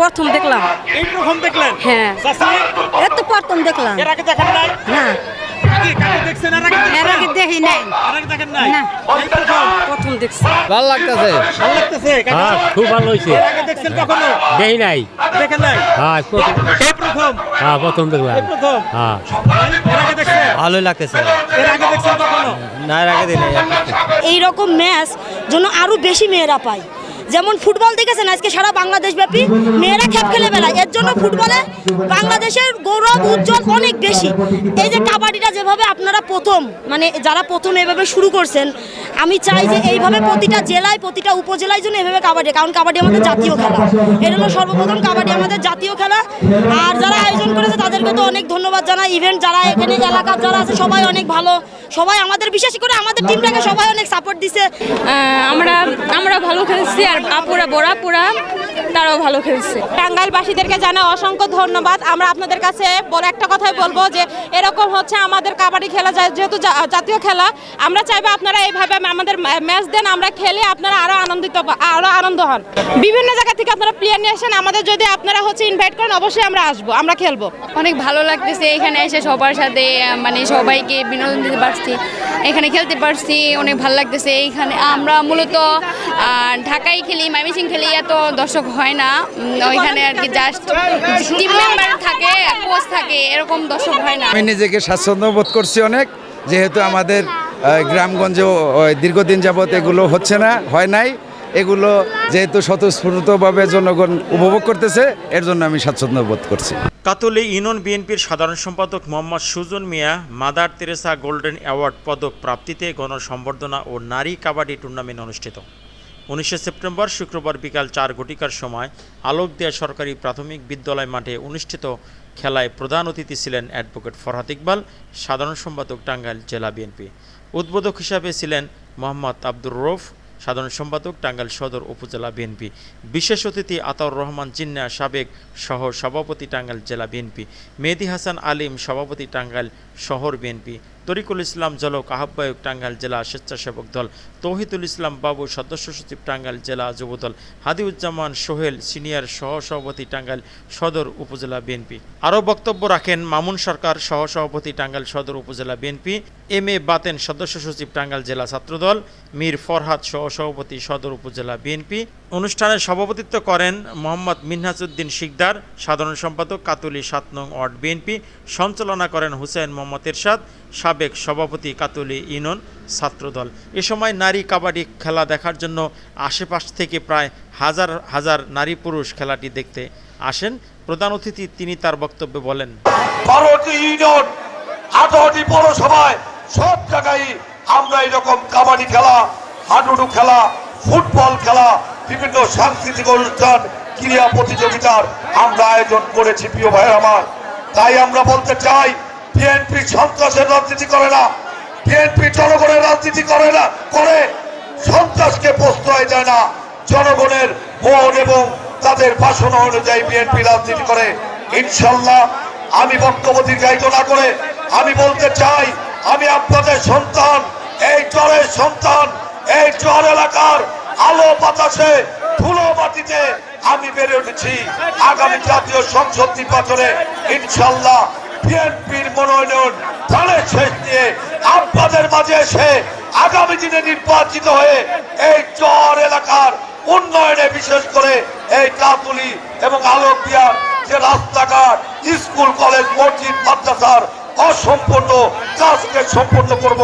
প্রথম দেখলাম। এই প্রথম দেখলেন? হ্যাঁ। এত প্রথম দেখলাম। এর আগে দেখেন নাই? না। আগে কাকে দেখছেন? এর আগে দেখছেন? এর আগে দেখি নাই। এর আগে দেখেন নাই? না। এই প্রথম। প্রথম দেখছি। ভালো লাগতেছে? ভালো লাগতেছে? কাকা? হ্যাঁ খুব ভালো হয়েছে। দেখি নাই। হ্যাঁ প্রথম। হ্যাঁ দেখলাম। হ্যাঁ। ভালোই লাগতেছে। এর আগে দেখছেন কখনো? না এর আগে দিই নাই। এই রকম ম্যাচ যেন আরও বেশি মেয়েরা পায়। যেমন ফুটবল দেখেছেন, আজকে সারা বাংলাদেশ ব্যাপী মেয়েরা খেপ খেলে বেড়ায়। এর জন্য ফুটবলে বাংলাদেশের গৌরব, উজ্জ্বল অনেক বেশি। এই যে কাবাডিটা যেভাবে আপনারা প্রথম মানে যারা প্রথম এভাবে শুরু করছেন, আমি চাই যে এইভাবে প্রতিটা জেলায়, প্রতিটা উপজেলায় জন্য এভাবে কাবাডি, কারণ কাবাডি আমাদের জাতীয় খেলা। এটা হলো সর্বপ্রথম কাবাডি আমাদের জাতীয় খেলা। আর যারা আয়োজন করেছে, তাদেরকে তো অনেক ধন্যবাদ জানাই। ইভেন্ট যারা এখানে এলাকার যারা আছে, সবাই অনেক ভালো। সবাই আমাদের, বিশেষ করে আমাদের টিমটাকে সবাই অনেক সাপোর্ট দিছে। আমরা ভালো খেলছি আর আপুরা বড়া পুরা তারাও ভালো খেলছে। টাঙ্গাইলবাসীদেরকে জানা অসংখ্য ধন্যবাদ। আমরা আপনাদের কাছে বড় একটা কথাই বলব যে এরকম হচ্ছে আমাদের কাবাডি খেলা যায় যেহেতু জাতীয় খেলা আমরা চাইব আপনারা এইভাবে আমাদের ম্যাচ দেন আমরা খেলে আপনারা আরও আনন্দিত পা- আরও আনন্দ হন। বিভিন্ন জায়গা থেকে আপনারা প্লেয়ার নিয়ে আসেন আমাদের যদি আপনারা হচ্ছে ইনভাইট করেন অবশ্যই আমরা আসব আমরা খেলব। অনেক ভালো লাগতেছে এখানে এসে সবার সাথে মানে সবাইকে বিনোদন দিতে পারছি এখানে খেলতে পারছি অনেক ভালো লাগতেছে। এইখানে আমরা মূলত আহ, ঢাকায় খেলি মাইমিসিং খেলি এত দর্শক হয় না। ওইখানে আর কি জাস্ট টিম মেম্বার থাকে কোচ থাকে এরকম দর্শক হয় না। আমি নিজেকে স্বাচ্ছন্দ্য বোধ করছি অনেক যেহেতু আমাদের আহ, গ্রামগঞ্জেও দীর্ঘদিন যাবৎ এগুলো হচ্ছে না হয় নাই। এগুলো যেহেতু স্বতঃস্ফূর্তভাবে জনগণ উপভোগ করতেছে এর জন্য আমি স্বাচ্ছন্দ্য বোধ করছি। কাতলি ইউনিয়ন বিএনপির সাধারণ সম্পাদক Mohammad Sujon Mia Mother Teresa golden award পদক প্রাপ্তিতে গণসম্বর্ধনা ও নারী কাবাডি টুর্নামেন্ট অনুষ্ঠিত। উনিশে সেপ্টেম্বর শুক্রবার বিকাল চার ঘটিকার সময় আলোকদিয়া সরকারি প্রাথমিক বিদ্যালয় মাঠে অনুষ্ঠিত খেলায় প্রধান অতিথি ছিলেন অ্যাডভোকেট ফরহাদ ইকবাল, সাধারণ সম্পাদক টাঙ্গাইল জেলা বিএনপি। উদ্বোধক হিসাবে ছিলেন মোহাম্মদ আব্দুর রৌফ সাধারণ সম্পাদক টাঙ্গাইল সদর উপজেলা বিএনপি। বিশেষ অতিথি আতাউর রহমান জিন্না, সাবেক সহ সভাপতি টাঙ্গাইল জেলা বিএনপি। মেহেদি হাসান আলিম, সভাপতি টাঙ্গাইল শহর বিএনপি। তরিকুল ইসলাম জলক আহ্বায়ক টাঙ্গাইল জেলা স্বেচ্ছাসেবক দল, তৌহিদুল ইসলাম বাবু সদস্য সচিব টাঙ্গাইল জেলা যুবদল, হাদিউজ্জামান সোহেল সিনিয়র সহ সভাপতি টাঙ্গাইল সদর উপজেলা বিএনপি। আরও বক্তব্য রাখেন মামুন সরকার সহ সভাপতি টাঙ্গাইল সদর উপজেলা বিএনপি, এম এ বাতেন সদস্য সচিব টাঙ্গাইল জেলা ছাত্রদল, মীর ফরহাদ সহ সভাপতি সদর উপজেলা বিএনপি অনুষ্ঠানে সভাপতিত্ব করেন মোহাম্মদ মিনহাজউদ্দিন শিকদার, সাধারণ সম্পাদক কাতুলি সাত নং ওয়ার্ড বিএনপি, সঞ্চালনা করেন হুসেন মোহাম্মদ এরশাদ, সাবেক সভাপতি কাতুলি ইউনিয়ন ছাত্রদল। এ সময় নারী কাবাডি খেলা দেখার জন্য আশেপাশ থেকে প্রায় হাজার হাজার নারী পুরুষ খেলাটি দেখতে আসেন। প্রধান অতিথি তিনি তার বক্তব্যে বলেন বারোটি আঠারোটি আমরা এরকম কাবাডি খেলা, হাডুডু খেলা, ফুটবল খেলা বিভিন্ন সাংস্কৃতিক অনুষ্ঠান, ক্রীড়া প্রতিযোগিতার আমরা আয়োজন করেছি, প্রিয় ভাই আমার। তাই আমরা বলতে চাই, বিএনপি সন্ত্রাসের রাজনীতি করে না। বিএনপি জনগণের রাজনীতি করে না, করে। সন্ত্রাসকে প্রশ্রয় দেয় না। জনগণের মন এবং তাদের বাসনা অনুযায়ী বিএনপি রাজনীতি করে। ইনশাল্লাহ আমি বক্তব্য দীর্ঘায়িত না করে আমি বলতে চাই, আমি আপনাদের সন্তান, এই চরের সন্তান, এই চর এলাকার আলো বাতাসে, ধুলো মাটিতে আমি বেড়ে উঠেছি। আগামী জাতীয় সংসদ নির্বাচনে ইনশাল্লাহ বিএনপির মনোনয়ন ধানের শেষ দিয়ে আপনাদের মাঝে এসে আগামী দিনে নির্বাচিত হয়ে এই চর এলাকার উন্নয়নে বিশেষ করে এই কাতুলি এবং আলোক দিয়ার যে রাস্তাঘাট, স্কুল, কলেজ, মসজিদ, মাদ্রাসার অসম্পূর্ণ কাজকে সম্পূর্ণ করব।